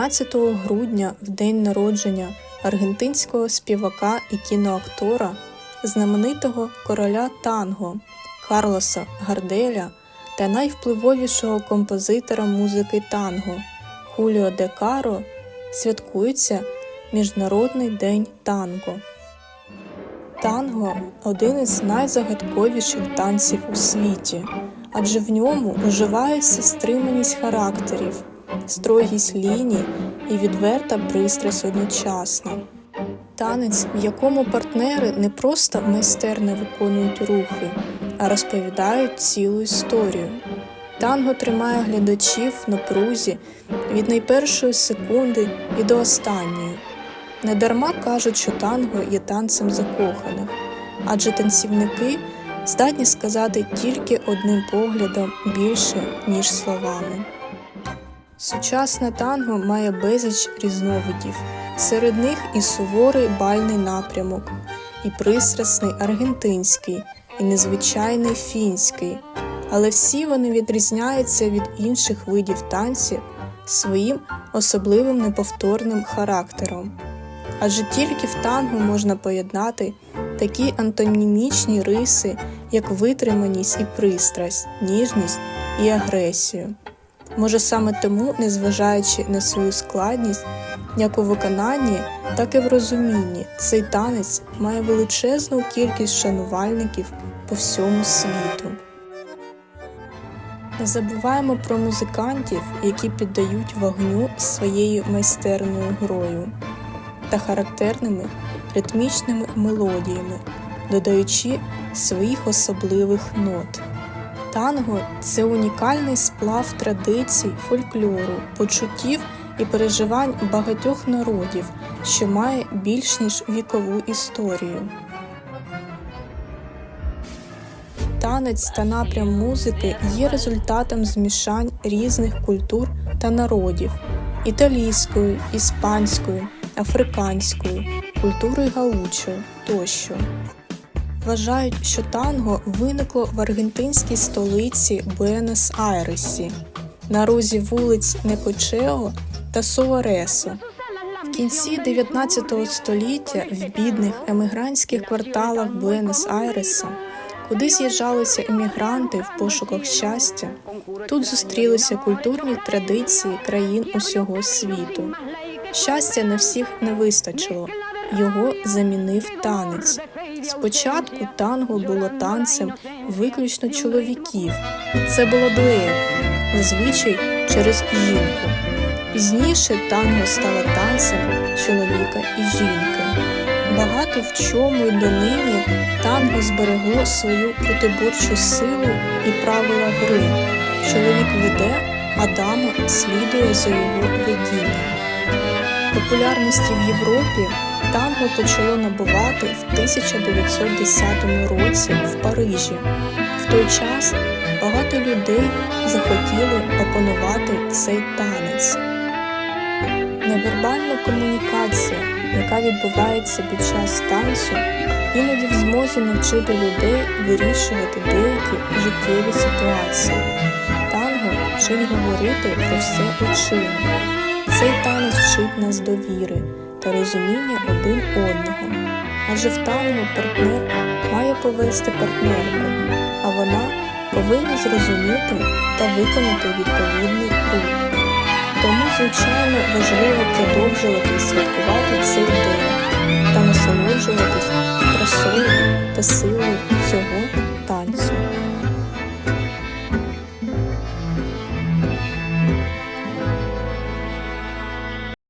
11 грудня, в день народження аргентинського співака і кіноактора, знаменитого короля танго Карлоса Гарделя та найвпливовішого композитора музики танго Хуліо де Каро, святкується Міжнародний день танго. Танго один із найзагадковіших танців у світі, адже в ньому уживається стриманість характерів, строгість ліній і відверта пристрасть одночасно. Танець, в якому партнери не просто майстерно виконують рухи, а розповідають цілу історію. Танго тримає глядачів в напрузі від найпершої секунди і до останньої. Недарма кажуть, що танго є танцем закоханих, адже танцівники здатні сказати тільки одним поглядом більше, ніж словами. Сучасне танго має безліч різновидів. Серед них і суворий бальний напрямок, і пристрасний аргентинський, і незвичайний фінський, але всі вони відрізняються від інших видів танців своїм особливим неповторним характером. Адже тільки в танго можна поєднати такі антонімічні риси, як витриманість і пристрасть, ніжність і агресію. Може саме тому, незважаючи на свою складність, як у виконанні, так і в розумінні, цей танець має величезну кількість шанувальників по всьому світу. Не забуваємо про музикантів, які піддають вогню своєю майстерною грою та характерними ритмічними мелодіями, додаючи своїх особливих нот. Танго це унікальний сплав традицій, фольклору, почуттів і переживань багатьох народів, що має більш ніж вікову історію. Танець та напрям музики є результатом змішань різних культур та народів італійською, іспанською, африканською, культурою гаучо тощо. Вважають, що танго виникло в аргентинській столиці Буенос-Айресі на розі вулиць Некочео та Суаресо. В кінці 19 століття в бідних емігрантських кварталах Буенос-Айреса, куди з'їжджалися емігранти в пошуках щастя, тут зустрілися культурні традиції країн усього світу. Щастя на всіх не вистачило, його замінив танець. Спочатку танго було танцем виключно чоловіків. Це було дуель, зазвичай через жінку. Пізніше танго стало танцем чоловіка і жінки. Багато в чому й донині танго зберегло свою протиборчу силу і правила гри. Чоловік веде, а дама слідує за його ведінням. Популярності в Європі танго почало набувати в 1910 році в Парижі. В той час багато людей захотіли опанувати цей танець. Невербальна комунікація, яка відбувається під час танцю, іноді в змозі навчити людей вирішувати деякі життєві ситуації. Танго вчить говорити про все очима. Цей танець вчить нас довіри та розуміння один одного. Адже в танго партнер має повести партнерку, а вона повинна зрозуміти та виконати відповідний рух. Тому, звичайно, важливо продовжувати святкувати цей день та насолоджуватись красою та силою цього